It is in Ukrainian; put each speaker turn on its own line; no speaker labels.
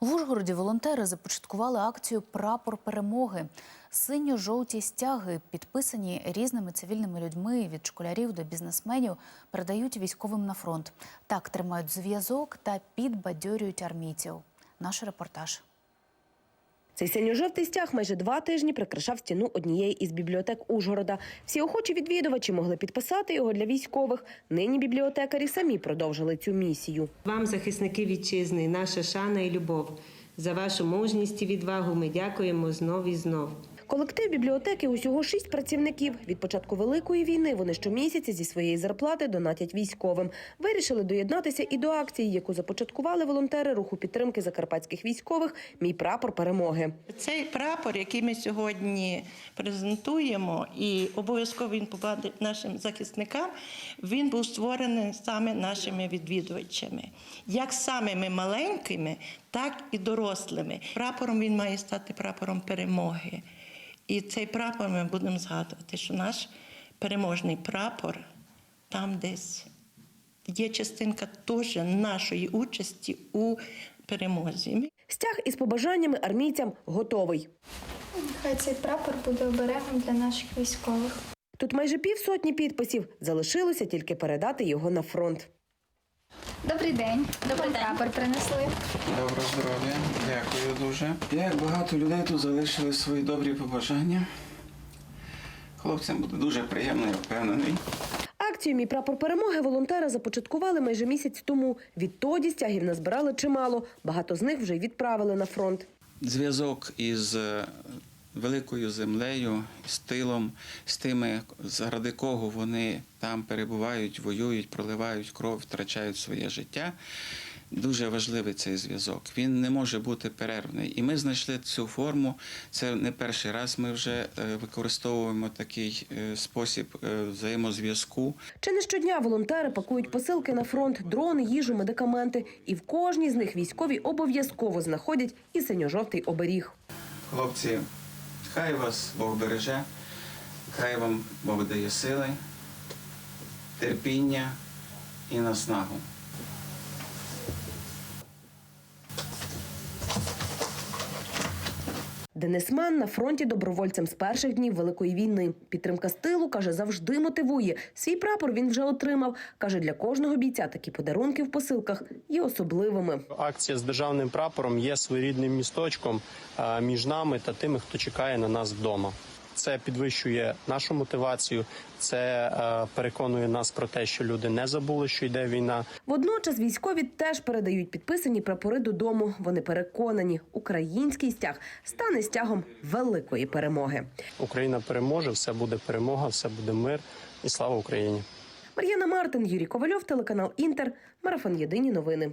В Ужгороді волонтери започаткували акцію Прапор перемоги. Синьо-жовті стяги, підписані різними цивільними людьми від школярів до бізнесменів, передають військовим на фронт. Так тримають зв'язок та підбадьорюють армійців. Наш репортаж.
Цей синьо-жовтий стяг майже два тижні прикрашав стіну однієї із бібліотек Ужгорода. Всі охочі відвідувачі могли підписати його для військових. Нині бібліотекарі самі продовжили цю місію.
Вам, захисники вітчизни, наша шана і любов. За вашу мужність і відвагу ми дякуємо знов і знов.
Колектив бібліотеки усього шість працівників. Від початку великої війни вони щомісяця зі своєї зарплати донатять військовим. Вирішили доєднатися і до акції, яку започаткували волонтери руху підтримки закарпатських військових. Мій прапор перемоги.
Цей прапор, який ми сьогодні презентуємо, і обов'язково він побачить нашим захисникам, він був створений саме нашими відвідувачами, як самими маленькими, так і дорослими. Прапором він має стати прапором перемоги. І цей прапор ми будемо згадувати, що наш переможний прапор там десь є частинка теж нашої участі у перемозі.
Стяг із побажаннями армійцям готовий.
Хай цей прапор буде оберегом для наших військових.
Тут майже півсотні підписів. Залишилося тільки передати його на фронт.
Добрий день. Добрий прапор принесли.
Доброго здоров'я, дякую дуже. Як багато людей тут залишили свої добрі побажання. Хлопцям буде дуже приємно, я впевнений.
Акцію Мій прапор перемоги волонтери започаткували майже місяць тому. Відтоді стягів назбирали чимало. Багато з них вже й відправили на фронт.
Зв'язок із е, великою землею, з тилом, з тими, заради кого вони там перебувають, воюють, проливають кров, втрачають своє життя. Дуже важливий цей зв'язок. Він не може бути перервний. І ми знайшли цю форму. Це не перший раз ми вже е, використовуємо такий е, спосіб е, взаємозв'язку.
Чи не щодня волонтери пакують посилки на фронт, дрони, їжу, медикаменти. І в кожній з них військові обов'язково знаходять і синьо-жовтий оберіг.
Хлопці, хай вас Бог береже, хай вам Бог дає сили, терпіння і наснагу.
Денис Ман на фронті добровольцем з перших днів великої війни. Підтримка стилу каже, завжди мотивує. Свій прапор він вже отримав. каже, для кожного бійця такі подарунки в посилках є особливими.
Акція з державним прапором є своєрідним місточком між нами та тими, хто чекає на нас вдома. Це підвищує нашу мотивацію, це е, переконує нас про те, що люди не забули, що йде війна.
Водночас військові теж передають підписані прапори додому. Вони переконані, український стяг стане стягом великої перемоги.
Україна переможе, все буде перемога, все буде мир і слава Україні.
Мар'яна Мартин, Юрій Ковальов, телеканал Інтер, марафон Єдині новини.